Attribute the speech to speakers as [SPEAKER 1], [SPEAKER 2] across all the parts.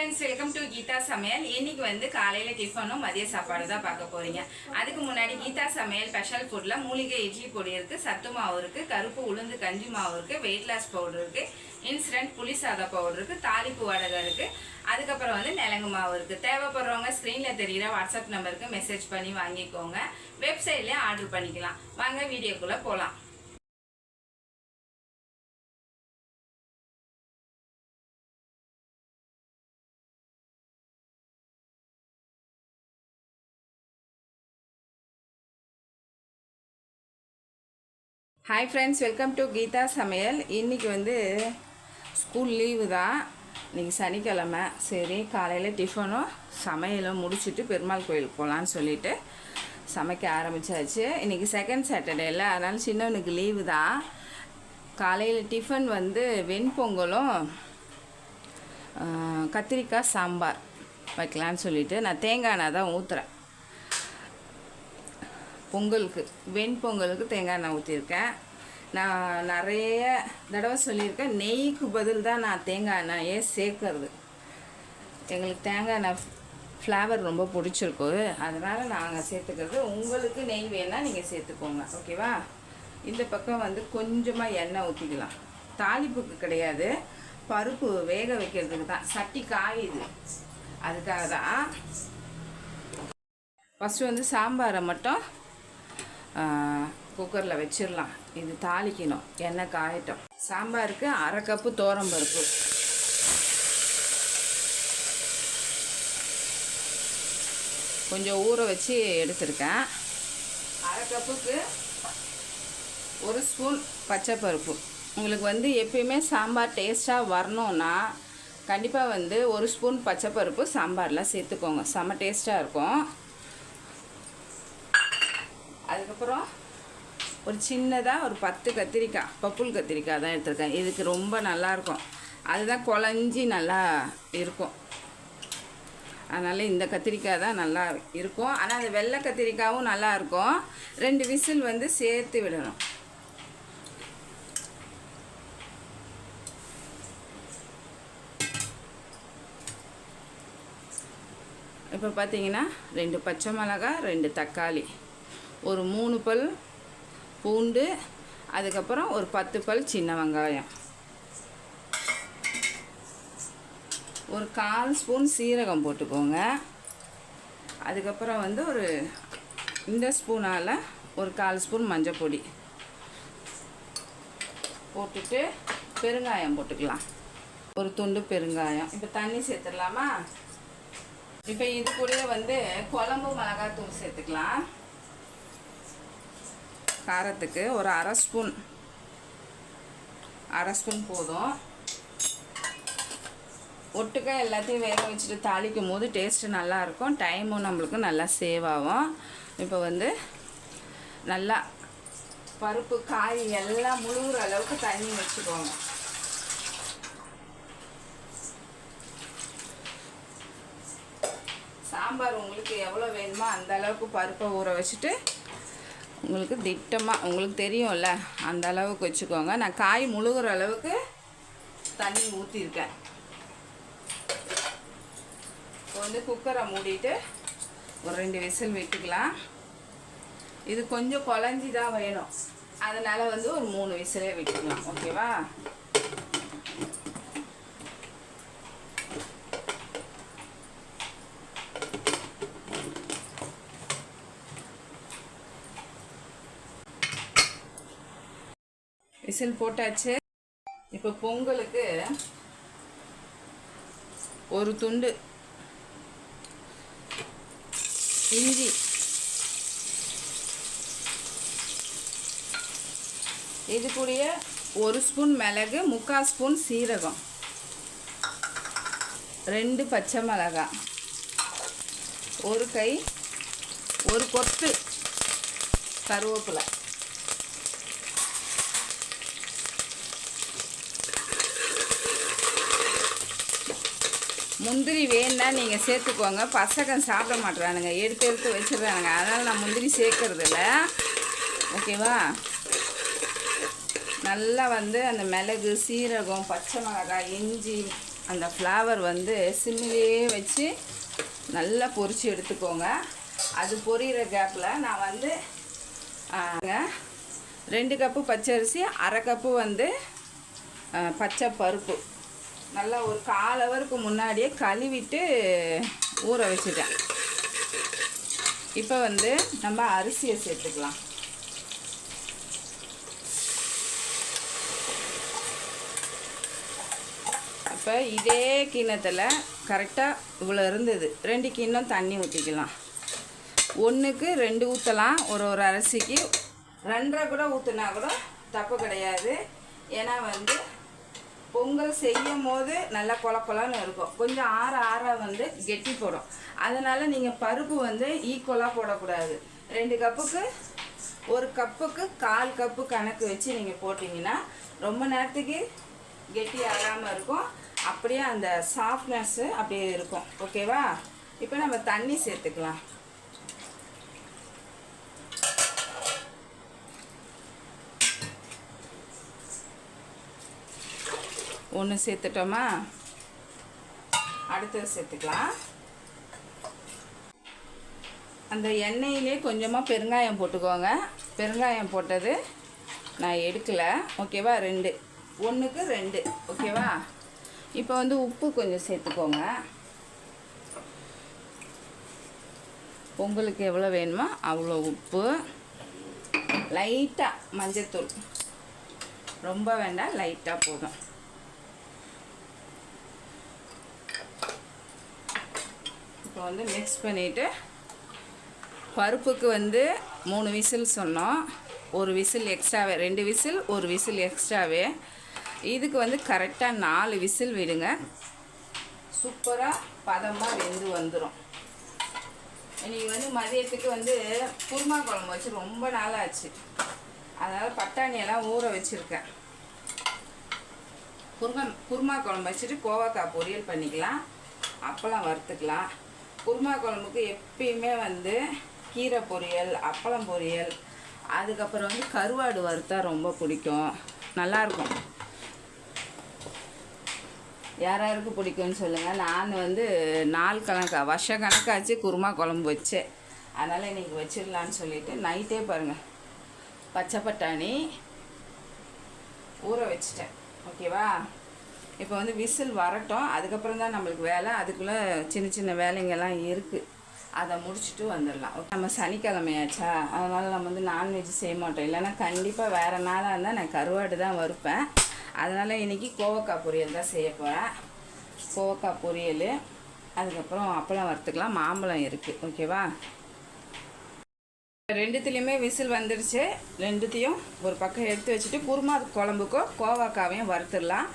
[SPEAKER 1] Friends welcome to Geetha சமையல் இன்னைக்கு வந்து காலையில் டிஃபனும் மதிய சாப்பாடு தான் பார்க்க போகிறீங்க அதுக்கு முன்னாடி கீதா சமையல் ஸ்பெஷல் ஃபுட்டில் மூலிகை இட்லி பொடி இருக்குது சத்து மாவு இருக்குது கருப்பு உளுந்து கஞ்சி மாவு இருக்குது வெயிட் லாஸ் பவுடர் இருக்குது இன்ஸ்டன்ட் புளி சாதா பவுடர் இருக்குது தாலிப்பு வடகம் இருக்குது அதுக்கப்புறம் வந்து நிலங்கு மாவு இருக்குது தேவைப்படுறவங்க ஸ்க்ரீனில் தெரியிற வாட்ஸ்அப் நம்பருக்கு மெசேஜ் பண்ணி வாங்கிக்கோங்க. வெப்சைட்லேயே ஆர்டர் பண்ணிக்கலாம். வாங்க வீடியோக்குள்ளே போகலாம் hi friends welcome to Geetha Samayal இன்றைக்கி வந்து ஸ்கூல் லீவு தான் இன்றைக்கி சனிக்கிழமை சரி காலையில் டிஃபனும் சமையலும் முடிச்சுட்டு பெருமாள் கோயிலுக்கு போகலான்னு சொல்லிட்டு சமைக்க ஆரம்பித்தாச்சு இன்றைக்கி செகண்ட் சாட்டர்டேல அதனால் சின்னவனுக்கு லீவு தான் காலையில் டிஃபன் வந்து வெண்பொங்கலும் கத்திரிக்காய் சாம்பார் வைக்கலான்னு சொல்லிட்டு நான் தேங்காய் எண்ணெய் தான் ஊற்றுறேன் பொங்கலுக்கு வெண்பொங்கலுக்கு தேங்காய் எண்ணெய் ஊற்றிருக்கேன் நான் நிறைய தடவை சொல்லியிருக்கேன் நெய்க்கு பதில் தான் நான் தேங்காய் எண்ணெயே சேர்க்கறது. எங்களுக்கு தேங்காய் எண்ணெய் ஃப்ளேவர் ரொம்ப பிடிச்சிருக்கு. அதனால் நாங்கள் சேர்த்துக்கிறது. உங்களுக்கு நெய் வேணால் நீங்கள் சேர்த்துக்கோங்க ஓகேவா? இந்த பக்கம் வந்து கொஞ்சமாக எண்ணெய் ஊற்றிக்கலாம் தாளிப்புக்கு கிடையாது. பருப்பு வேக வைக்கிறதுக்கு தான். சட்டி காயுது. அதுக்காக தான் ஃபஸ்ட்டு வந்து சாம்பாரை மட்டும் குக்கரில் வச்சிடலாம் இது தாளிக்கணும். எண்ணெய் காயட்டும். சாம்பாருக்கு அரை கப்பு பருப்பு. கொஞ்சம் ஊற வச்சு எடுத்திருக்கேன். அரை கப்புக்கு ஒரு ஸ்பூன் பச்சைப்பருப்பு உங்களுக்கு வந்து எப்பயுமே சாம்பார் டேஸ்ட்டாக வரணும்னா கண்டிப்பாக வந்து ஒரு ஸ்பூன் பச்சைப்பருப்பு சாம்பாரில் சேர்த்துக்கோங்க. செம்ம டேஸ்ட்டாக இருக்கும். அதுக்கப்புறம் ஒரு சின்னதாக ஒரு பத்து கத்திரிக்காய் பப்புள் கத்திரிக்காய் தான் எடுத்திருக்கேன். இதுக்கு ரொம்ப நல்லாயிருக்கும். அதுதான் குழஞ்சி நல்லா இருக்கும். அதனால் இந்த கத்திரிக்காய் தான் நல்லா இருக்கும். ஆனால் அந்த வெள்ளை கத்திரிக்காயும் நல்லாயிருக்கும். ரெண்டு விசில் வந்து சேர்த்து விடணும். இப்போ பார்த்தீங்கன்னா ரெண்டு பச்சை மிளகா ரெண்டு தக்காளி. ஒரு மூணு பல் பூண்டு அதுக்கப்புறம் ஒரு பத்து பல் சின்ன வெங்காயம். ஒரு கால் ஸ்பூன் சீரகம் போட்டுக்கோங்க. அதுக்கப்புறம் வந்து ஒரு இந்த ஸ்பூனால் ஒரு கால் ஸ்பூன் மஞ்சள் பொடி போட்டுட்டு பெருங்காயம் போட்டுக்கலாம். ஒரு துண்டு பெருங்காயம். இப்போ தண்ணி சேர்த்துடலாமா? இப்போ இது கூட வந்து குழம்பு மிளகாத்தூள் சேர்த்துக்கலாம். காரத்துக்கு ஒரு அரை ஸ்பூன் அரை ஸ்பூன் போதும். ஒட்டுக்கா எல்லாத்தையும் வேக வச்சுட்டு தாளிக்கும் போது டேஸ்ட்டு நல்லாயிருக்கும் டைமும் நம்மளுக்கு நல்லா சேவ் ஆகும். இப்போ வந்து நல்லா பருப்பு காய் எல்லாம் முழுகிற அளவுக்கு தண்ணி வச்சுக்கோங்க. சாம்பார் உங்களுக்கு எவ்வளோ வேணுமோ அந்த அளவுக்கு பருப்பை ஊற வச்சுட்டு உங்களுக்கு திட்டமாக உங்களுக்கு தெரியும்ல அந்த அளவுக்கு வச்சுக்கோங்க. நான் காய் முழுகிற அளவுக்கு தண்ணி ஊற்றிருக்கேன் இப்போ வந்து குக்கரை மூடிட்டு ஒரு ரெண்டு விசில் விட்டுக்கலாம். இது கொஞ்சம் குழஞ்சி தான் வேணும். அதனால் வந்து ஒரு மூணு விசிலே விட்டுக்கலாம். ஓகேவா? விசில் போட்டாச்சு. இப்போ பொங்கலுக்கு ஒரு துண்டு இஞ்சி இது கூடிய ஒரு ஸ்பூன் மிளகு முக்கால் ஸ்பூன் சீரகம் ரெண்டு பச்சை மிளகாய் ஒரு கை ஒரு கொத்து கருவேப்பிலை. முந்திரி வேணுன்னா நீங்கள் சேர்த்துக்கோங்க. பசங்க சாப்பிட மாட்டுறானுங்க எடுத்து எடுத்து வச்சிடுறானுங்க. அதனால் நான் முந்திரி சேர்க்கறதில்ல. ஓகேவா? நல்லா வந்து அந்த மிளகு சீரகம் பச்சை மிளகாய் இஞ்சி அந்த ஃப்ளவர் வந்து சிம்மிலேயே வச்சு நல்லா பொரித்து எடுத்துக்கோங்க. அது பொரியிற கேப்பில் நான் வந்து ரெண்டு கப்பு பச்சரிசி அரை கப்பு வந்து பச்சை பருப்பு. நல்லா ஒரு கால் ஹவருக்கு முன்னாடியே கழுவிட்டு ஊற வச்சுட்டேன். இப்போ வந்து நம்ம அரிசியை சேர்த்துக்கலாம். அப்போ இதே கிண்ணத்தில் கரெக்டாக இவ்வளோ இருந்தது. ரெண்டு கிண்ணம் தண்ணி ஊற்றிக்கலாம் ஒன்றுக்கு ரெண்டு ஊற்றலாம் ஒரு ஒரு அரிசிக்கு. ரெண்டரை கூட ஊற்றுனா கூட தப்பு கிடையாது. ஏன்னா வந்து பொங்கல் செய்யும் போது நல்லா கொல கொலன்னு இருக்கும். கொஞ்சம் ஆற ஆற வந்து கெட்டி போடும். அதனால் நீங்கள் பருப்பு வந்து ஈக்குவலாக போடக்கூடாது. ரெண்டு கப்புக்கு ஒரு கப்புக்கு கால் கப்பு கணக்கு வச்சு நீங்கள் போட்டிங்கன்னா ரொம்ப நேரத்துக்கு கெட்டி ஆகாமல் இருக்கும். அப்படியே அந்த சாஃப்ட்னஸ்ஸு அப்படியே இருக்கும். ஓகேவா இப்போ நம்ம தண்ணி சேர்த்துக்கலாம். ஒன்று சேர்த்துட்டோமா? அடுத்தது சேர்த்துக்கலாம். அந்த எண்ணெயிலே கொஞ்சமாக பெருங்காயம் போட்டுக்கோங்க. பெருங்காயம் போட்டது நான் எடுக்கலை. ஓகேவா? ரெண்டு. ஒன்றுக்கு ரெண்டு. ஓகேவா? இப்போ வந்து உப்பு கொஞ்சம் சேர்த்துக்கோங்க. உங்களுக்கு எவ்வளோ வேணுமோ அவ்வளோ உப்பு. லைட்டாக மஞ்சத்தூள். ரொம்ப வேண்டாம் லைட்டாக போதும். இப்போ வந்து மிக்ஸ் பண்ணிவிட்டு பருப்புக்கு வந்து மூணு விசில் சொன்னோம். ஒரு விசில் எக்ஸ்ட்ராவே ரெண்டு விசில் ஒரு விசில் எக்ஸ்ட்ராவே இதுக்கு வந்து கரெக்டாக நாலு விசில் விடுங்க. சூப்பராக பதமாக வெந்து வந்துடும் இன்றைக்கி வந்து மதியத்துக்கு வந்து குருமா குழம்பு வச்சு ரொம்ப நாள் ஆச்சு அதனால் பட்டாணியெல்லாம் ஊற வச்சுருக்கேன். குருமா குருமா குழம்பு வச்சுட்டு கோவக்காய் பொரியல் பண்ணிக்கலாம். அப்பளம் வறுத்துக்கலாம். குருமா குழம்புக்கு எப்பயுமே வந்து கீரை பொரியல் அப்பளம் பொரியல் அதுக்கப்புறம் வந்து கருவாடு வறுத்தா ரொம்ப பிடிக்கும். நல்லாயிருக்கும். யார் யாருக்கு பிடிக்கும்னு சொல்லுங்கள் நான் வந்து நாள் கணக்கா வருஷ கணக்காச்சு குருமா குழம்பு வச்சேன். அதனால் இன்றைக்கி வச்சிடலான்னு சொல்லிட்டு நைட்டே பாருங்கள் பச்சை பட்டாணி ஊற வச்சிட்டேன். ஓகேவா? இப்போ வந்து விசில் வரட்டும் அதுக்கப்புறம் தான் நம்மளுக்கு வேலை. அதுக்குள்ளே சின்ன சின்ன வேலைங்கெல்லாம் இருக்குது அதை முடிச்சுட்டு வந்துடலாம். நம்ம சனிக்கிழமையாச்சா அதனால் நம்ம வந்து நான்வெஜ் செய்ய மாட்டோம். இல்லைன்னா கண்டிப்பாக வேறு நாளாக இருந்தால் நான் கருவாடு தான் வறுப்பேன். அதனால் இன்றைக்கி கோவக்காய் பொரியல் தான் செய்ய போகிறேன் கோவக்காய் பொரியல் அதுக்கப்புறம் அப்பளம் வறுத்துக்கலாம். மாம்பழம் இருக்குது ஓகேவா? ரெண்டுத்துலேயுமே விசில் வந்துடுச்சு ரெண்டுத்தையும் ஒரு பக்கம் எடுத்து வச்சுட்டு குருமா குழம்புக்கும் கோவாக்காவையும் வறுத்துடலாம்.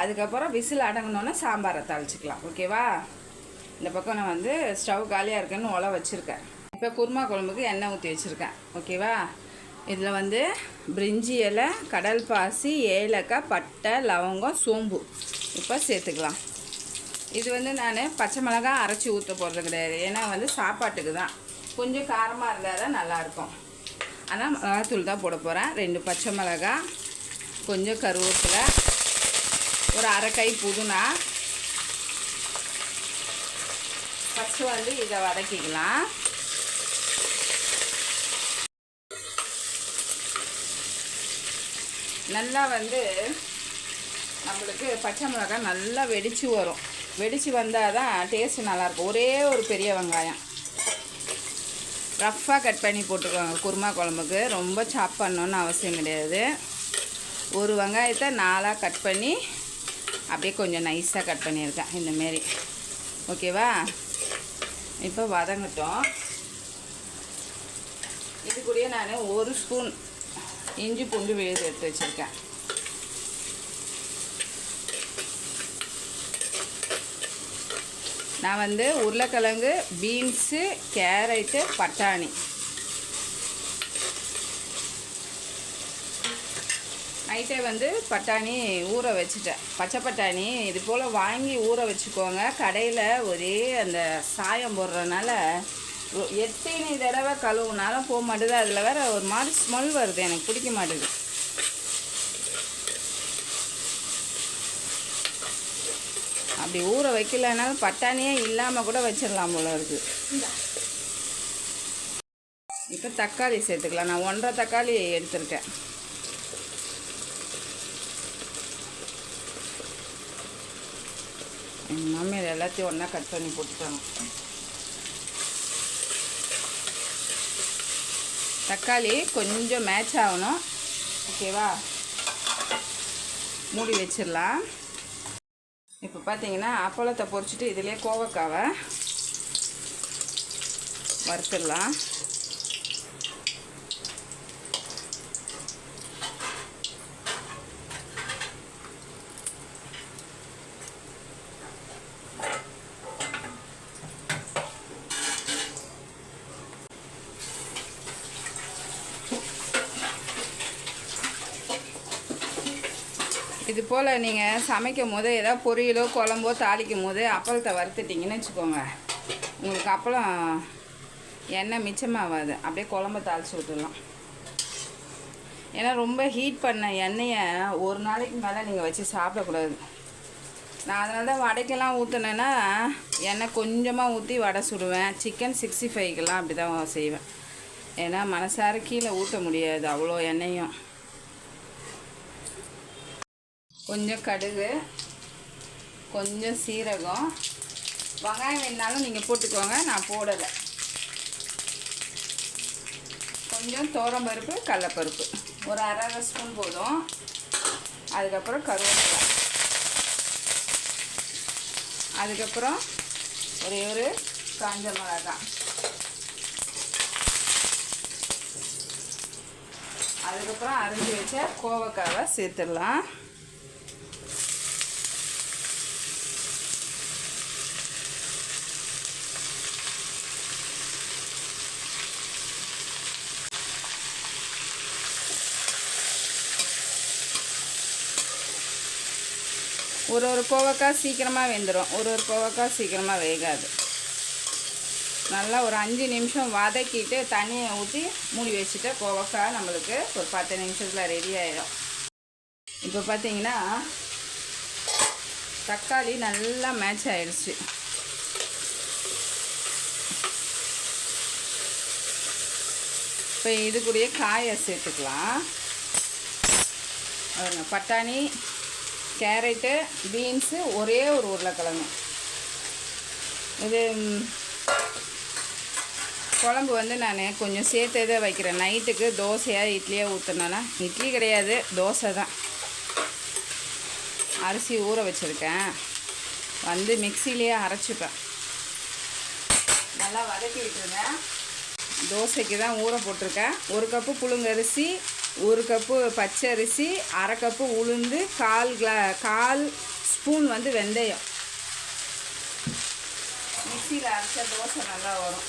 [SPEAKER 1] அதுக்கப்புறம் விசில் அடங்கினோன்னே சாம்பாரை தாளிச்சிக்கலாம். ஓகேவா? இந்த பக்கம் நான் வந்து ஸ்டவ் காலியாக இருக்குன்னு உலை வச்சுருக்கேன். இப்போ குருமா குழம்புக்கு எண்ணெய் ஊற்றி வச்சுருக்கேன். ஓகேவா? இதில் வந்து பிரிஞ்சி இலை கடல் பாசி ஏலக்காய் பட்டை லவங்கம் சோம்பு. இப்போ சேர்த்துக்கலாம். இது வந்து நான் பச்சை மிளகாய் அரைச்சி ஊற்ற போகிறது கிடையாது. ஏன்னா வந்து சாப்பாட்டுக்கு தான். கொஞ்சம் காரமாக இருந்தால் தான் நல்லாயிருக்கும் ஆனால் மிளகாத்தூள் தான் போட போகிறேன் ரெண்டு பச்சை மிளகாய் கொஞ்சம் கருவேப்பிலை ஒரு அரை கை புதினா ஃபஸ்ட்டு வந்து இதை வதக்கிக்கலாம். நல்லா வந்து நம்மளுக்கு பச்சை மிளகாய் நல்லா வெடித்து வரும். வெடித்து வந்தால் தான் டேஸ்ட்டு நல்லாயிருக்கும். ஒரே ஒரு பெரிய வெங்காயம். ரஃப்பாக கட் பண்ணி போட்டுக்கோங்க. குருமா குழம்புக்கு ரொம்ப சாப் பண்ணணுன்னு அவசியம் கிடையாது. ஒரு வெங்காயத்தை நாலாக கட் பண்ணி அப்படியே கொஞ்சம் நைஸாக கட் பண்ணியிருக்கேன். இந்தமாரி ஓகேவா இப்போ வதங்கட்டும். இது கூடயே நான் ஒரு ஸ்பூன் இஞ்சி பூண்டு விழுது எடுத்து வச்சுருக்கேன். நான் வந்து உருளைக்கிழங்கு பீன்ஸு கேரட்டு பட்டாணி. நைட்டே வந்து பட்டாணி ஊற வச்சுட்டேன். பச்சை பட்டாணி இது போல் வாங்கி ஊற வச்சுக்கோங்க. கடையில் ஒரே அந்த சாயம் போடுறதுனால எத்தனை தடவை கழுவுனாலும் போக மாட்டேது. அதில் வேற ஒரு மாதிரி ஸ்மெல் வருது. எனக்கு பிடிக்க மாட்டேது. அப்படி ஊற வைக்கலைனாலும் பட்டாணியே இல்லாமல் கூட வச்சிடலாம் போல இருக்குது இப்போ தக்காளி சேர்த்துக்கலாம். நான் ஒன்றரை தக்காளி எடுத்துருக்கேன். எங்கள் மாமியார் எல்லாத்தையும் ஒன்றா கட் பண்ணி போட்டுட்டாங்க. தக்காளி கொஞ்சம் மேட்ச் ஆகணும். ஓகேவா மூடி வச்சிடலாம். இப்போ பார்த்தீங்கன்னா அப்பளத்தை பொரிச்சிட்டு இதிலே கோவக்காவை வறுத்துடலாம் இது போல் நீங்கள் சமைக்கும் போது ஏதாவது பொரியலோ குழம்போ தாளிக்கும் போது அப்பளத்தை வறுத்துட்டிங்கன்னு வச்சுக்கோங்க. உங்களுக்கு அப்பளம் எண்ணெய் மிச்சமாகாது அப்படியே குழம்ப தாளித்து விட்டுடலாம். ஏன்னா ரொம்ப ஹீட் பண்ண எண்ணெயை ஒரு நாளைக்கு மேலே நீங்கள் வச்சு சாப்பிடக்கூடாது. நான் அதனால தான் வடைக்கெல்லாம் ஊற்றுனேன்னா எண்ணெய் கொஞ்சமாக ஊற்றி வடை சுடுவேன். சிக்கன் சிக்ஸ்டி ஃபைவ்க்கெல்லாம் அப்படி தான் செய்வேன். ஏன்னா மனசார கீழே ஊற்ற முடியாது அவ்வளோ எண்ணெயும். கொஞ்சம் கடுகு கொஞ்சம் சீரகம். வெங்காயம் வேணாலும் நீங்கள் போட்டுக்கோங்க நான் போடலை. கொஞ்சம் பருப்பு கடலப்பருப்பு. ஒரு அரை அரை ஸ்பூன் போதும். அதுக்கப்புறம் கருவேப்பிலை. அதுக்கப்புறம் ஒரே ஒரு காஞ்ச மிளகாய். அதுக்கப்புறம் அரிஞ்சு வச்ச கோவக்காவை சேர்த்துடலாம். ஒரு ஒரு கோவக்காய் சீக்கிரமாக வெந்துடும் ஒரு ஒரு கோவக்காய் சீக்கிரமாக வேகாது. நல்லா ஒரு அஞ்சு நிமிஷம் வதக்கிட்டு தண்ணியை ஊற்றி மூடி வச்சுட்டு கோவக்காய் நம்மளுக்கு ஒரு பத்து நிமிஷத்தில் ரெடி ஆகிடும் இப்போ பார்த்தீங்கன்னா தக்காளி நல்லா மேட்ச் ஆயிடுச்சு. இப்போ இதுக்குரிய காயை சேர்த்துக்கலாம். பட்டாணி கேரட்டு பீன்ஸு ஒரே ஒரு உருளைக்கிழங்கு. இது குழம்பு வந்து நான் கொஞ்சம் சேர்த்தே தான் வைக்கிறேன். நைட்டுக்கு தோசையாக இட்லியாக ஊற்றுனேன்னா இட்லி கிடையாது தோசை தான். அரிசி ஊற வச்சுருக்கேன். வந்து மிக்சிலேயே அரைச்சிப்பேன். நல்லா வதக்கி விட்டுருங்க. தோசைக்கு தான் ஊற போட்டிருக்கேன். ஒரு கப்பு புழுங்கரிசி ஒரு கப்பு பச்சை அரிசி அரை கப்பு உளுந்து கால் கிளா கால் ஸ்பூன் வந்து வெந்தயம். மிக்சியில் அரைச்சா தோசை நல்லா வரும்.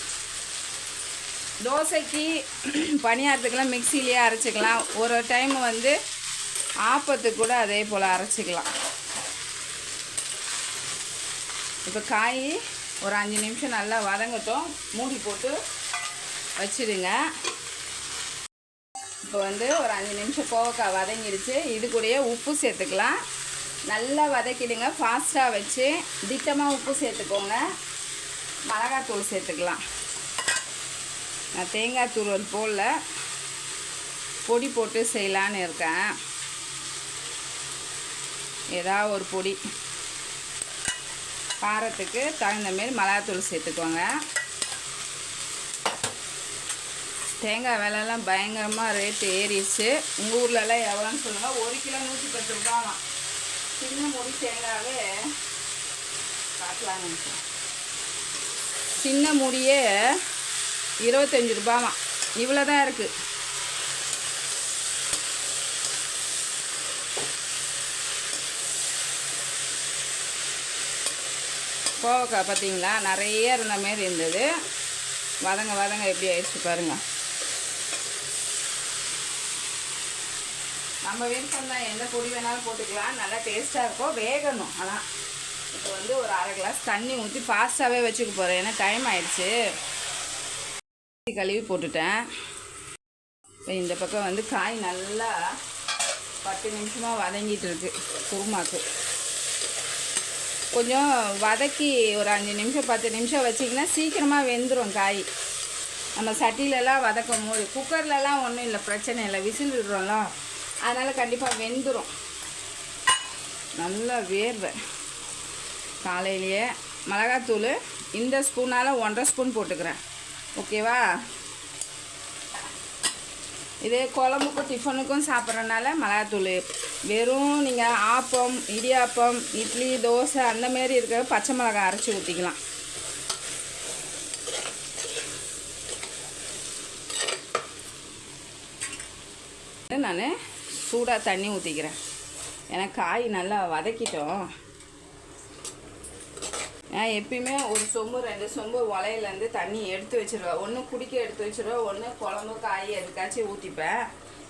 [SPEAKER 1] தோசைக்கு பணியாரத்துக்கெல்லாம் மிக்சிலேயே அரைச்சிக்கலாம். ஒரு டைம் வந்து ஆப்பத்துக்கு கூட அதே போல் அரைச்சிக்கலாம். இப்போ காய் ஒரு அஞ்சு நிமிஷம் நல்லா வதங்கட்டும். மூடி போட்டு வச்சிடுங்க. இப்போ வந்து ஒரு அஞ்சு நிமிஷம் கோவக்காய் வதங்கிடுச்சு. இது கூடயே உப்பு சேர்த்துக்கலாம். நல்லா வதக்கிடுங்க. ஃபாஸ்ட்டாக வச்சு திட்டமாக உப்பு சேர்த்துக்கோங்க. மிளகாத்தூள் சேர்த்துக்கலாம். நான் தேங்காய் தூள் போடல. பொடி போட்டு செய்யலான்னு இருக்கேன். ஏதாவது ஒரு பொடி. காரத்துக்கு தகுந்த மாரி மிளகாத்தூள் சேர்த்துக்கோங்க. தேங்காய் விலைலாம் பயங்கரமாக ரேட்டு ஏறிடுச்சு. உங்கள் ஊர்லலாம் எவ்வளோன்னு சொல்லுங்கள் ஒரு கிலோ நூற்றி பத்து ரூபாவாம் சின்ன முடி தேங்காவே பார்க்கலான்னு சின்ன முடியே இருபத்தஞ்சி ரூபாவாம் இவ்வளோ தான் இருக்குது கோவக்காய் பார்த்தீங்களா? நிறைய இருந்த மாரி இருந்தது. வதங்க வதங்க எப்படி ஆயிடுச்சு பாருங்கள் நம்ம விருப்பம் தான் எந்த பொடி வேணாலும் போட்டுக்கலாம். நல்லா டேஸ்ட்டாக இருக்கும். வேகணும். ஆனால் இப்போ வந்து ஒரு அரை கிளாஸ் தண்ணி ஊற்றி ஃபாஸ்ட்டாகவே வச்சுக்க போகிறேன் ஏன்னா டைம் ஆயிடுச்சு. கழுவி போட்டுட்டேன். இப்போ இந்த பக்கம் வந்து காய் நல்லா பத்து நிமிஷமாக வதங்கிட்டு இருக்கு. குருமாக்கு. கொஞ்சம் வதக்கி ஒரு அஞ்சு நிமிஷம் பத்து நிமிஷம் வச்சிங்கன்னா சீக்கிரமாக வெந்துடும் காய். நம்ம சட்டிலெலாம் வதக்கும் போது குக்கர்லலாம் ஒன்றும் இல்லை. பிரச்சனை இல்லை. விசில் விடுறோம்ல. அதனால் கண்டிப்பாக வெந்துடும் நல்லா வேர்வை. காலையிலேயே மிளகாத்தூள் இந்த ஸ்பூனால் ஒன்றரை ஸ்பூன் போட்டுக்கிறேன். ஓகேவா? இதே குழம்புக்கும் டிஃபனுக்கும் சாப்பிட்றனால மிளகாத்தூள். வெறும் நீங்கள் ஆப்பம் இடியாப்பம் இட்லி தோசை அந்த மாரி இருக்கிற பச்சை மிளகாய் அரைச்சி ஊற்றிக்கலாம் நான் சூடாக தண்ணி ஊற்றிக்கிறேன் ஏன்னா காய் நல்லா வதக்கிட்டோம். நான் எப்பயுமே ஒரு சொம்பு ரெண்டு சொம்பு உலையிலேருந்து தண்ணி எடுத்து வச்சுருவேன். ஒன்று குடிக்க எடுத்து வச்சிருவேன் ஒன்று குழம்பு காய் எதுக்காச்சும் ஊற்றிப்பேன்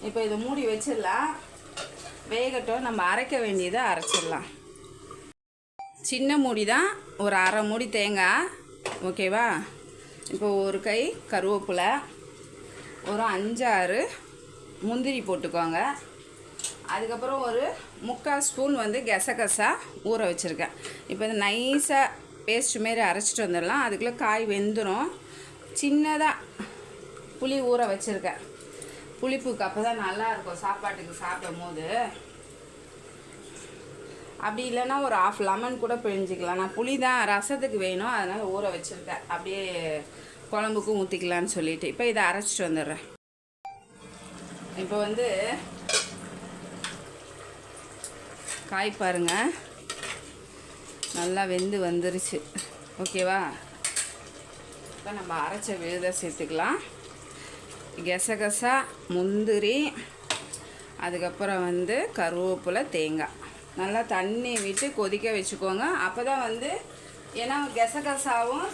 [SPEAKER 1] இப்போ இதை மூடி வச்சிடலாம். வேகட்டும் நம்ம அரைக்க வேண்டியதை அரைச்சிடலாம். சின்ன மூடி தான் ஒரு அரை மூடி தேங்காய். ஓகேவா? இப்போ ஒரு கை கருவேப்பிலை ஒரு அஞ்சாறு முந்திரி போட்டுக்கோங்க. அதுக்கப்புறம் ஒரு முக்கால் ஸ்பூன் வந்து கெசகசா ஊற வச்சுருக்கேன். இப்போ இது நைஸாக பேஸ்ட் மாரி அரைச்சிட்டு வந்துடலாம். அதுக்குள்ளே காய் வெந்துடும் சின்னதாக புளி ஊற வச்சுருக்கேன். புளிப்புக்கு அப்போ தான் நல்லாயிருக்கும் சாப்பாட்டுக்கு சாப்பிடும் போது அப்படி இல்லைன்னா ஒரு ஆஃப் லெமன் கூட பிழிஞ்சிக்கலாம். நான் புளி தான் ரசத்துக்கு வேணும். அதனால் ஊற வச்சுருக்கேன். அப்படியே குழம்புக்கும் ஊற்றிக்கலான்னு சொல்லிட்டு. இப்போ இதை அரைச்சிட்டு வந்துடுறேன். இப்போ வந்து காய் பாருங்க. நல்லா வெந்து வந்துருச்சு. ஓகேவா? இப்போ நம்ம அரைச்ச விழுத சேர்த்துக்கலாம். கெசகசா முந்திரி அதுக்கப்புறம் வந்து கருவேப்பிலை தேங்காய். நல்லா தண்ணி விட்டு கொதிக்க வச்சுக்கோங்க. அப்போ தான் வந்து ஏன்னா கெசகசாவும்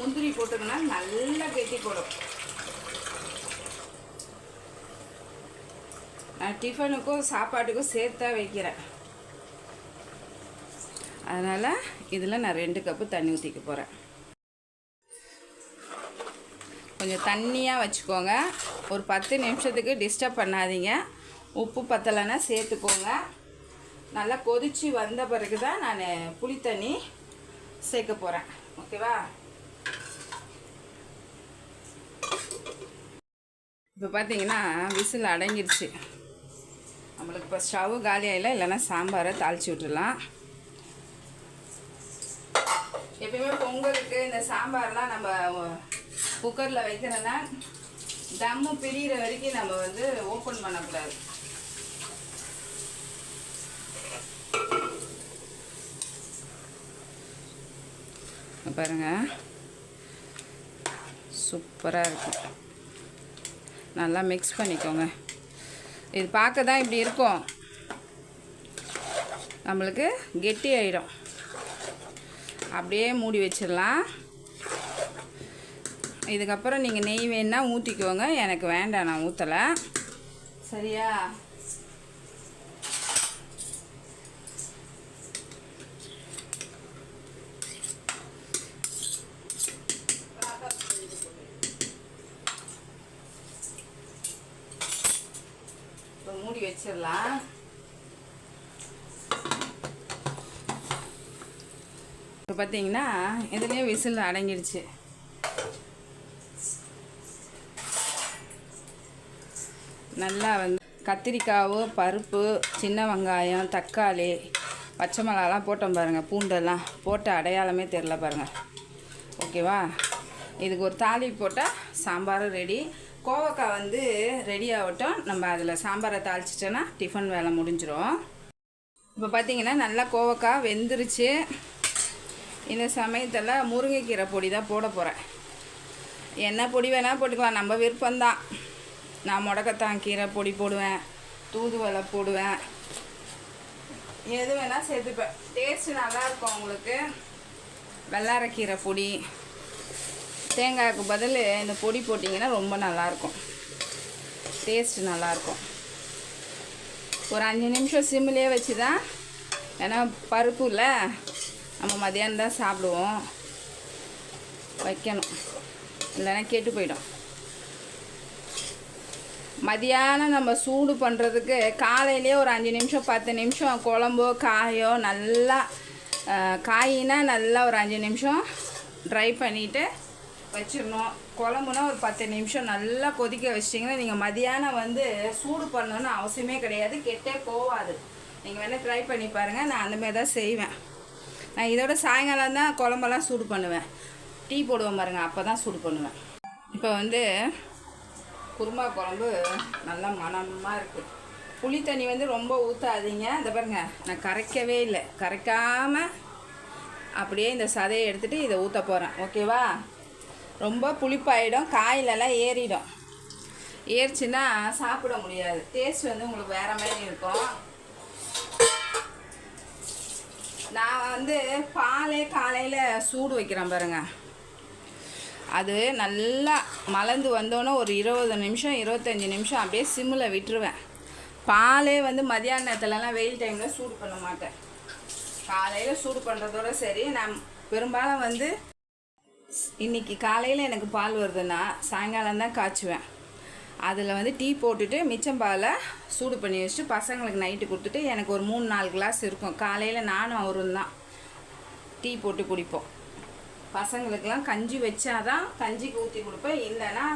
[SPEAKER 1] முந்திரி போட்டுக்கன்னா நல்லா கெட்டி போடும். நான் டிஃபனுக்கும் சாப்பாட்டுக்கும் சேர்த்தா வைக்கிறேன். அதனால் இதில் நான் ரெண்டு கப்பு தண்ணி ஊற்றிக்க போகிறேன் கொஞ்சம் தண்ணியாக வச்சுக்கோங்க. ஒரு பத்து நிமிஷத்துக்கு டிஸ்டர்ப் பண்ணாதீங்க. உப்பு பத்தலைன்னா சேர்த்துக்கோங்க. நல்லா கொதித்து வந்த பிறகு தான் நான் புளி தண்ணி சேர்க்க போகிறேன் ஓகேவா? இப்போ பார்த்தீங்கன்னா விசில் அடங்கிருச்சு. நம்மளுக்கு இப்போ ஸ்டவ் காலியாயில இல்லைன்னா சாம்பாரை தாளித்து விட்டுடலாம். எப்பயுமே பொங்கலுக்கு இந்த சாம்பார்லாம் நம்ம குக்கரில் வைக்கிறோன்னா தம்மு பிரிகிற வரைக்கும் நம்ம வந்து ஓப்பன் பண்ணக்கூடாது. பாருங்க. சூப்பராக இருக்கும் நல்லா மிக்ஸ் பண்ணிக்கோங்க. இது பார்க்க தான் இப்படி இருக்கும். நம்மளுக்கு கெட்டி ஆயிடும் அப்படியே மூடி வச்சிடலாம். இதுக்கப்புறம் நீங்கள் நெய் வேணா ஊற்றிக்கோங்க எனக்கு வேண்டாம் நான் ஊற்றலை சரியா இப்போ மூடி வச்சிடலாம் இப்போ பார்த்தீங்கன்னா இதுலேயே விசில் அடங்கிடுச்சு. நல்லா வந்து கத்திரிக்காய் பருப்பு சின்ன வெங்காயம் தக்காளி பச்சை மிளகாலாம் போட்டோம் பாருங்கள் பூண்டெல்லாம். போட்ட அடையாளமே தெரில பாருங்கள் ஓகேவா? இதுக்கு ஒரு தாளி போட்டால் சாம்பாரும் ரெடி. கோவக்காய் வந்து ரெடி ஆகட்டும். நம்ம அதில் சாம்பாரை தாளிச்சிட்டோன்னா டிஃபன் வேலை முடிஞ்சிடும் இப்போ பார்த்தீங்கன்னா நல்லா கோவக்காய் வெந்துருச்சு. இந்த சமயத்தில் முருங்கைக்கீரை பொடி தான் போட போகிறேன் என்ன பொடி வேணால் போட்டுக்கலாம். நம்ம விருப்பம்தான். நான் முடக்கத்தான் கீரை பொடி போடுவேன். தூதுவலை போடுவேன். எது வேணால் சேர்த்துப்பேன். டேஸ்ட்டு நல்லாயிருக்கும் உங்களுக்கு. வெள்ளாரக்கீரை பொடி. தேங்காய்க்கு பதில் இந்த பொடி போட்டிங்கன்னா ரொம்ப நல்லாயிருக்கும் டேஸ்ட்டு நல்லாயிருக்கும் ஒரு அஞ்சு நிமிஷம் சிம்மிலே வச்சு தான் ஏன்னா பருப்பு இல்லை. நம்ம மதியானம் தான் சாப்பிடுவோம். வைக்கணும். இல்லைன்னா கெட்டு போயிடும். மதியானம் நம்ம சூடு பண்ணுறதுக்கு காலையிலேயே ஒரு அஞ்சு நிமிஷம் பத்து நிமிஷம் குழம்போ காயோ நல்லா காயினா நல்லா ஒரு அஞ்சு நிமிஷம் ட்ரை பண்ணிவிட்டு வச்சிடணும். குழம்புனா ஒரு பத்து நிமிஷம் நல்லா கொதிக்க வச்சிட்டிங்கன்னா நீங்கள் மதியானம் வந்து சூடு பண்ணணும்னு அவசியமே கிடையாது. கெட்டே போகாது. நீங்கள் வேணால் ட்ரை பண்ணி பாருங்கள் நான் அந்தமாதிரி தான் செய்வேன். நான் இதோட சாயங்காலம் தான் குழம்பெல்லாம் சூடு பண்ணுவேன். டீ போடுவேன் பாருங்கள் அப்போ தான் சூடு பண்ணுவேன். இப்போ வந்து குருமா குழம்பு நல்லா மனமாக இருக்குது புளி தண்ணி வந்து ரொம்ப ஊற்றாதீங்க அதை பாருங்கள் நான் கரைக்கவே இல்லை. கரைக்காமல் அப்படியே இந்த சதையை எடுத்துகிட்டு இதை ஊற்ற போகிறேன் ஓகேவா ரொம்ப புளிப்பாயிடும் காயிலெல்லாம் ஏறிடும். ஏறிச்சுன்னா சாப்பிட முடியாது. டேஸ்ட் வந்து உங்களுக்கு வேறு மாதிரி இருக்கும். நான் வந்து பாலே காலையில் சூடு வைக்கிறேன் பாருங்க. அது நல்லா மலர்ந்து வந்தோன்னே ஒரு இருபது நிமிஷம் இருபத்தஞ்சி நிமிஷம் அப்படியே சிம்மில் விட்டுருவேன். பாலே வந்து மதியான நேரத்துலலாம் வெயில் டைமில் சூடு பண்ண மாட்டேன். காலையில் சூடு பண்ணுறதோட சரி நான் பெரும்பாலும் வந்து இன்னைக்கு காலையில் எனக்கு பால் வருதுன்னா சாயங்காலம் தான் காய்ச்சுவேன். அதில் வந்து டீ போட்டுட்டு மிச்சம் பாலை சூடு பண்ணி வச்சுட்டு பசங்களுக்கு நைட்டு கொடுத்துட்டு எனக்கு ஒரு மூணு நாலு கிளாஸ் இருக்கும். காலையில் நானும் அவரும் தான் டீ போட்டு குடிப்போம். பசங்களுக்கெல்லாம் கஞ்சி வச்சாதான் கஞ்சிக்கு ஊற்றி கொடுப்பேன். இல்லைன்னா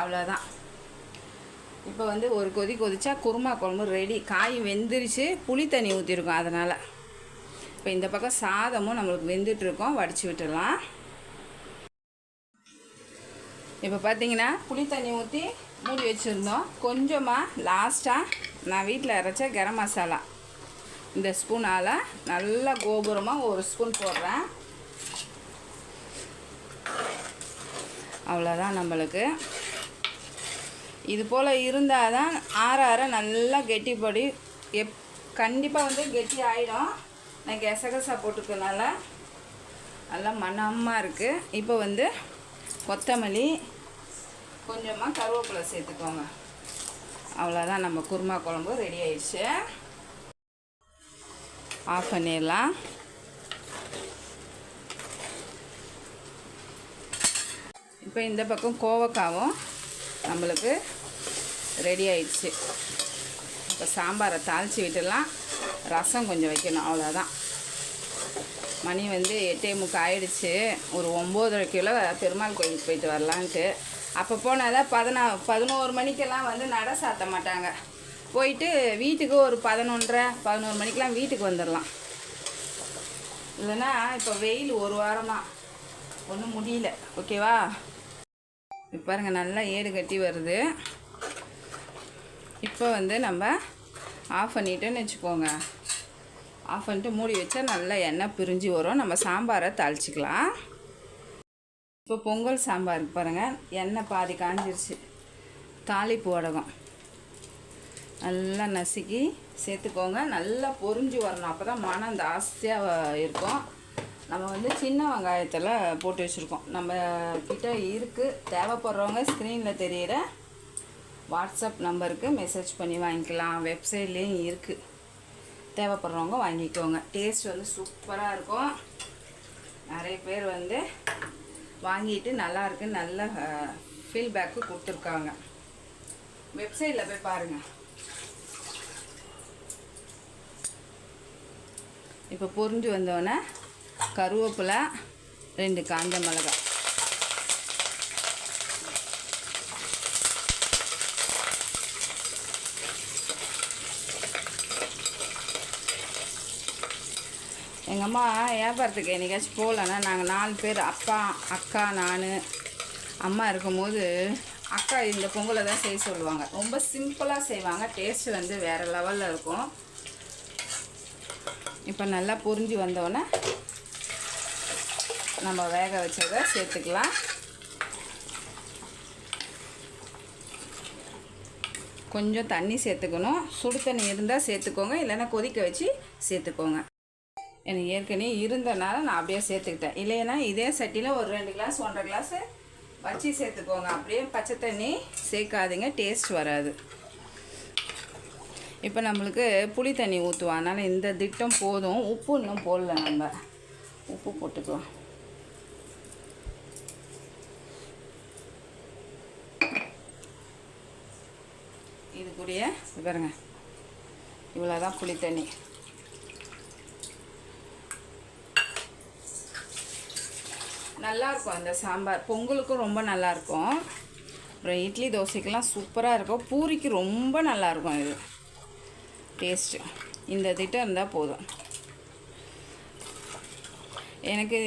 [SPEAKER 1] அவ்வளோதான் இப்போ வந்து ஒரு கொதி கொதிச்சா குருமா குழம்பு ரெடி காய் வெந்துருச்சு புளி தண்ணி ஊற்றிருக்கோம் அதனால். இப்போ இந்த பக்கம் சாதமும் நம்மளுக்கு வெந்துட்டுருக்கோம் வடித்து விட்டுடலாம். இப்போ பார்த்தீங்கன்னா புளி தண்ணி ஊற்றி மூடி வச்சுருந்தோம். கொஞ்சமாக லாஸ்ட்டாக நான் வீட்டில் அரைச்ச கரம் மசாலா. இந்த ஸ்பூனால் நல்லா கோபுரமாக ஒரு ஸ்பூன் போடுறேன். அவ்வளோதான் நம்மளுக்கு. இது போல் இருந்தால் தான் ஆற ஆற நல்லா கெட்டிப்படி எப் கண்டிப்பாக வந்து கெட்டி ஆகிடும் நான் கெசகசா போட்டுக்கனால நல்லா மணமாக இருக்குது இப்போ வந்து கொத்தமல்லி கொஞ்சமாக கருவேப்பிலை சேர்த்துக்கோங்க. அவ்வளோதான் நம்ம குருமா குழம்பு ரெடி ஆயிடுச்சு. ஆஃப் பண்ணிடலாம். இப்போ இந்த பக்கம் கோவக்காவும் நம்மளுக்கு ரெடி ஆயிடுச்சு. இப்போ சாம்பாரை தாளித்து விட்டுடலாம். ரசம் கொஞ்சம் வைக்கணும் அவ்வளோதான் மணி வந்து எட்டே முக்கால் ஆயிடுச்சு. ஒரு ஒம்போதரை கிலோ பெருமாள் கோயிலுக்கு போயிட்டு வரலான்ட்டு. அப்போ போனால் தான் பதினா பதினோரு மணிக்கெல்லாம் வந்து நட சாத்த மாட்டாங்க. போயிட்டு வீட்டுக்கு ஒரு பதினொன்றரை பதினோரு மணிக்கெலாம் வீட்டுக்கு வந்துடலாம் இல்லைன்னா இப்போ வெயில் ஒரு வாரமாக ஒன்றும் முடியல. ஓகேவா இப்போ பாருங்கள் நல்லா ஏடு கட்டி வருது. இப்போ வந்து நம்ம ஆஃப் பண்ணிட்டோன்னு வச்சுக்கோங்க. ஆஃப் பண்ணிட்டு மூடி வச்சா நல்லா எண்ணெய் பிரிஞ்சு வரும். நம்ம சாம்பாரை தாளிச்சிக்கலாம். இப்போ பொங்கல் சாம்பாருக்கு பாருங்கள் எண்ணெய் பாதி காஞ்சிருச்சு. தாளிப்பு வடகம். நல்லா நசுக்கி சேர்த்துக்கோங்க. நல்லா பொரிஞ்சு வரணும். அப்போ தான் மனம் ஜாஸ்தியாக இருக்கும். நம்ம வந்து சின்ன வெங்காயத்தில் போட்டு வச்சுருக்கோம். நம்ம கிட்ட இருக்குது தேவைப்படுறவங்க ஸ்க்ரீனில் தெரியிற வாட்ஸ்அப் நம்பருக்கு மெசேஜ் பண்ணி வாங்கிக்கலாம். வெப்சைட்லேயும் இருக்குது தேவைப்படுறவங்க வாங்கிக்கோங்க. டேஸ்ட் வந்து சூப்பராக இருக்கும். நிறைய பேர் வந்து வாங்கிட்டு நல்லா இருக்கு நல்ல ஃபீல்பேக்கு கொடுத்துருக்காங்க. வெப்சைட்டில் போய் பாருங்கள் இப்போ பொறிஞ்சு வந்தோடனே கருவேப்பிலை ரெண்டு காஞ்ச மிளகாய். எங்கள் அம்மா வியாபாரத்துக்கு என்னைக்காச்சும் போகலன்னா நாங்கள் நாலு பேர் அப்பா அக்கா நான் அம்மா இருக்கும்போது அக்கா இந்த பொங்கலை தான் செய்ய சொல்லுவாங்க. ரொம்ப சிம்பிளாக செய்வாங்க. டேஸ்ட் வந்து வேறு லெவலில் இருக்கும். இப்போ நல்லா புரிஞ்சு வந்தோடனே நம்ம வேக வச்சதை சேர்த்துக்கலாம். கொஞ்சம் தண்ணி சேர்த்துக்கணும். சுடு தண்ணி இருந்தால் சேர்த்துக்கோங்க. இல்லைன்னா கொதிக்க வச்சு சேர்த்துக்கோங்க. எனக்கு ஏற்கனவே இருந்தனால நான் அப்படியே சேர்த்துக்கிட்டேன். இல்லைன்னா இதே சட்டியில் ஒரு ரெண்டு கிளாஸ் ஒன்றரை கிளாஸு வச்சு சேர்த்துக்கோங்க. அப்படியே பச்சை தண்ணி சேர்க்காதீங்க டேஸ்ட் வராது. இப்போ நம்மளுக்கு புளி தண்ணி ஊற்றுவோம் அதனால் இந்த திட்டம் போதும். உப்பு இன்னும் போடல நம்ம. உப்பு போட்டுக்கலாம். இது கூடிய பாருங்க. இவ்வளோதான் புளி தண்ணி. நல்லாயிருக்கும் அந்த சாம்பார். பொங்கலுக்கும் ரொம்ப நல்லாயிருக்கும். அப்புறம் இட்லி தோசைக்கெல்லாம் சூப்பராக இருக்கும். பூரிக்கு ரொம்ப நல்லாயிருக்கும் இது. டேஸ்ட்டு. இந்த திட்டம் இருந்தால் போதும். எனக்கு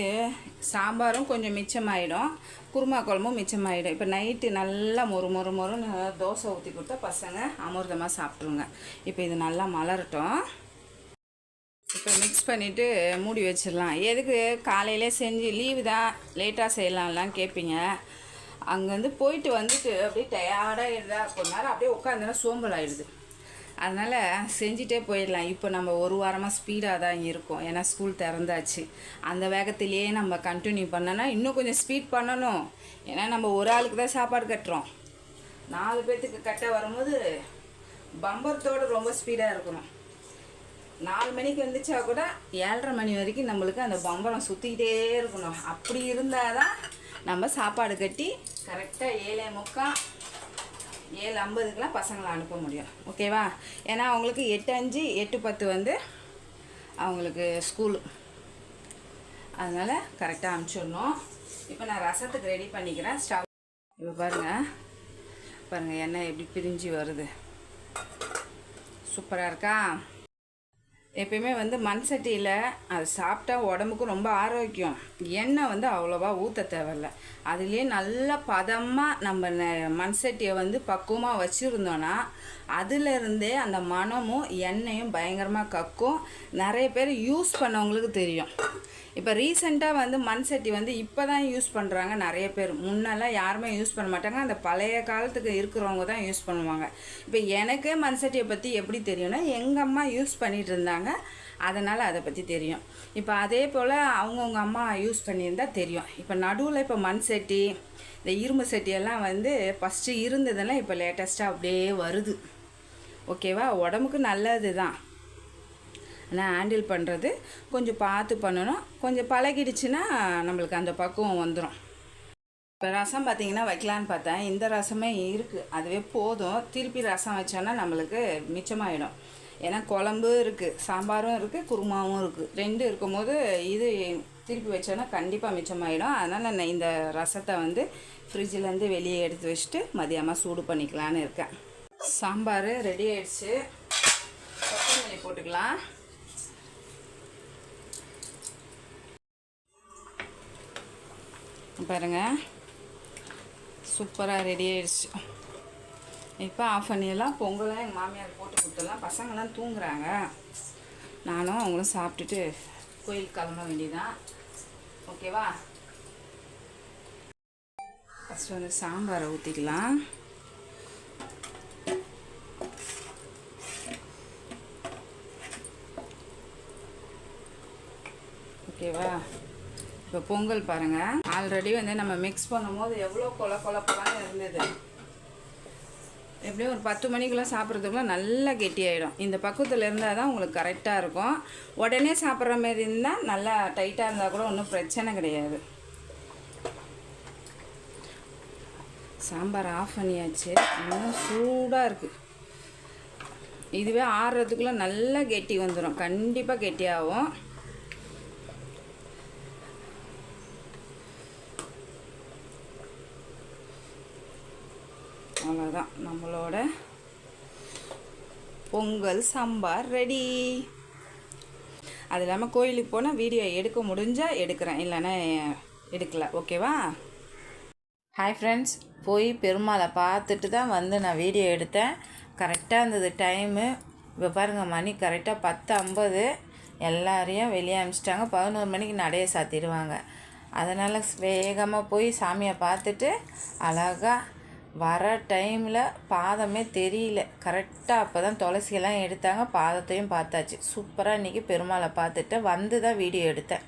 [SPEAKER 1] சாம்பாரும் கொஞ்சம் மிச்சமாயிடும். குருமா குழம்பும் மிச்சமாயிடும். இப்போ நைட்டு நல்லா மொறு மொறு மொறு நல்லா தோசை ஊற்றி கொடுத்தா பசங்க அமிர்தமாக சாப்பிட்ருங்க. இப்போ இது நல்லா மலரட்டும். இப்போ மிக்ஸ் பண்ணிவிட்டு மூடி வச்சிடலாம். எதுக்கு? காலையிலே செஞ்சு லீவு தான். லேட்டாக செய்யலாம்லாம் கேட்பீங்க. அங்கேருந்து போயிட்டு வந்துட்டு அப்படியே டயர்டாக இருந்தால் கொஞ்ச நேரம் அப்படியே உட்காந்துனா சோம்பல் ஆகிடுது அதனால் செஞ்சுட்டே போயிடலாம். இப்போ நம்ம ஒரு வாரமாக ஸ்பீடாக தான் இருக்கோம். ஏன்னா ஸ்கூல் திறந்தாச்சு. அந்த வேகத்திலேயே நம்ம கண்டினியூ பண்ணோன்னா இன்னும் கொஞ்சம் ஸ்பீட் பண்ணணும். ஏன்னா நம்ம ஒரு ஆளுக்கு தான் சாப்பாடு கட்டுறோம். நாலு பேர்த்துக்கு கட்ட வரும்போது பம்பரத்தோடு ரொம்ப ஸ்பீடாக இருக்கணும். நாலு மணிக்கு வந்துச்சா கூட ஏழரை மணி வரைக்கும் நம்மளுக்கு அந்த பம்பரம் சுற்றிக்கிட்டே இருக்கணும். அப்படி இருந்தால் தான் நம்ம சாப்பாடு கட்டி கரெக்டாக ஏழே முக்கால் ஏழு ஐம்பதுக்கெலாம் பசங்களை அனுப்ப முடியும். ஓகேவா ஏன்னா அவங்களுக்கு எட்டு அஞ்சு எட்டு பத்து வந்து அவங்களுக்கு ஸ்கூலு அதனால் கரெக்டாக அனுப்பிச்சிடணும். இப்போ நான் ரசத்துக்கு ரெடி பண்ணிக்கிறேன். ஸ்டவ் இப்போ பாருங்கள் பாருங்கள் எண்ணெய் எப்படி பிரிஞ்சு வருது. சூப்பராக இருக்கா? எப்பயுமே வந்து மண் சட்டியில் அது சாப்பிட்டா உடம்புக்கு ரொம்ப ஆரோக்கியம். எண்ணெய் வந்து அவ்வளோவா ஊற்ற தேவையில்ல. அதுலேயே நல்லா பதமாக நம்ம மண் சட்டியை வந்து பக்குவமாக வச்சுருந்தோன்னா அதிலிருந்தே அந்த மணமும் எண்ணெயும் பயங்கரமாக கக்கும். நிறைய பேர் யூஸ் பண்ணவங்களுக்கு தெரியும். இப்போ ரீசெண்டாக வந்து மண் சட்டி வந்து இப்போ தான் யூஸ் பண்ணுறாங்க நிறைய பேர். முன்னெல்லாம் யாருமே யூஸ் பண்ண மாட்டாங்க. அந்த பழைய காலத்துக்கு இருக்கிறவங்க தான் யூஸ் பண்ணுவாங்க. இப்போ எனக்கே மண் சட்டியை பற்றி எப்படி தெரியும்னா எங்கள் அம்மா யூஸ் பண்ணிகிட்டு இருந்தாங்க. அதனால் அதை பற்றி தெரியும். இப்போ அதே போல் அவங்கவுங்க அம்மா யூஸ் பண்ணியிருந்தா தெரியும். இப்போ நடுவில் இப்போ மண் சட்டி இந்த இரும்பு சட்டியெல்லாம் வந்து ஃபஸ்ட்டு இருந்ததெல்லாம் இப்போ லேட்டஸ்ட்டாக அப்படியே வருது. ஓகேவா? உடம்புக்கு நல்லது தான் ஆனால் ஹேண்டில் பண்ணுறது கொஞ்சம் பார்த்து பண்ணணும். கொஞ்சம் பழகிடுச்சுன்னா நம்மளுக்கு அந்த பக்குவம் வந்துடும் இப்போ ரசம் பார்த்தீங்கன்னா வைக்கலான்னு பார்த்தேன். இந்த ரசமே இருக்குது அதுவே போதும். திருப்பி ரசம் வச்சோன்னா நம்மளுக்கு மிச்சமாயிடும். ஏன்னா குழம்பு இருக்குது சாம்பாரும் இருக்குது குருமாவும் இருக்குது ரெண்டு இருக்கும்போது இது திருப்பி வச்சோன்னா கண்டிப்பாக மிச்சமாயிடும். அதனால் நான் இந்த ரசத்தை வந்து ஃப்ரிட்ஜிலேருந்து வெளியே எடுத்து வச்சுட்டு மதியமாக சூடு பண்ணிக்கலான்னு இருக்கேன். சாம்பார் ரெடி ஆயிடுச்சு. கொத்தமல்லி போட்டுக்கலாம். பாருங்க. சூப்பராக ரெடி ஆயிடுச்சு. இப்போ ஆஃப் பண்ணியெல்லாம் பொங்கலாம் எங்கள் மாமியார் போட்டு கொடுத்துடலாம். பசங்களாம் தூங்குறாங்க. நானும் அவங்களும் சாப்பிட்டுட்டு கோயிலுக்கு கிளம்ப வேண்டியதான் ஓகேவா ஃபஸ்ட்டு வந்து சாம்பாரை ஊற்றிக்கலாம் ஓகேவா? இப்போ பொங்கல் பாருங்கள் ஆல்ரெடி வந்து நம்ம மிக்ஸ் பண்ணும்போது எவ்வளோ கொல கொலப்பெல்லாம் இருந்தது. எப்படியும் ஒரு பத்து மணிக்கெலாம் சாப்பிட்றதுக்குலாம் நல்லா கெட்டியாயிடும். இந்த பக்கத்தில் இருந்தால் தான் உங்களுக்கு கரெக்டாக இருக்கும். உடனே சாப்பிட்ற மாதிரி இருந்தால் நல்லா டைட்டாக இருந்தால் கூட ஒன்றும் பிரச்சனை கிடையாது. சாம்பார் ஆஃப் பண்ணியாச்சு. இன்னும் சூடாக இருக்குது இதுவே ஆறுறதுக்குள்ளே நல்லா கெட்டி வந்துடும் கண்டிப்பாக கெட்டியாகும் அவ்வளோதான் நம்மளோட பொங்கல் சாம்பார் ரெடி அது இல்லாமல் கோயிலுக்கு போனால் வீடியோ எடுக்க முடிஞ்சால் எடுக்கிறேன். இல்லைன்னா எடுக்கல. ஓகேவா ஹாய் ஃப்ரெண்ட்ஸ் போய் பெருமாளை பார்த்துட்டு தான் வந்து நான் வீடியோ எடுத்தேன். கரெக்டாக இருந்தது டைமு இப்போ பாருங்கள் மணி கரெக்டாக பத்து ஐம்பது எல்லாரையும் வெளியே அனுப்பிச்சிட்டாங்க. பதினோரு மணிக்கு நடைய சாத்திடுவாங்க. அதனால் வேகமாக போய் சாமியை பார்த்துட்டு அழகாக வர டைமில் பாதமே தெரியல. கரெக்டாக அப்போ தான் துளசியெல்லாம் எடுத்தாங்க பாதத்தையும் பார்த்தாச்சு. சூப்பராக இன்றைக்கி பெருமாளை பார்த்துட்டு வந்து தான் வீடியோ எடுத்தேன்.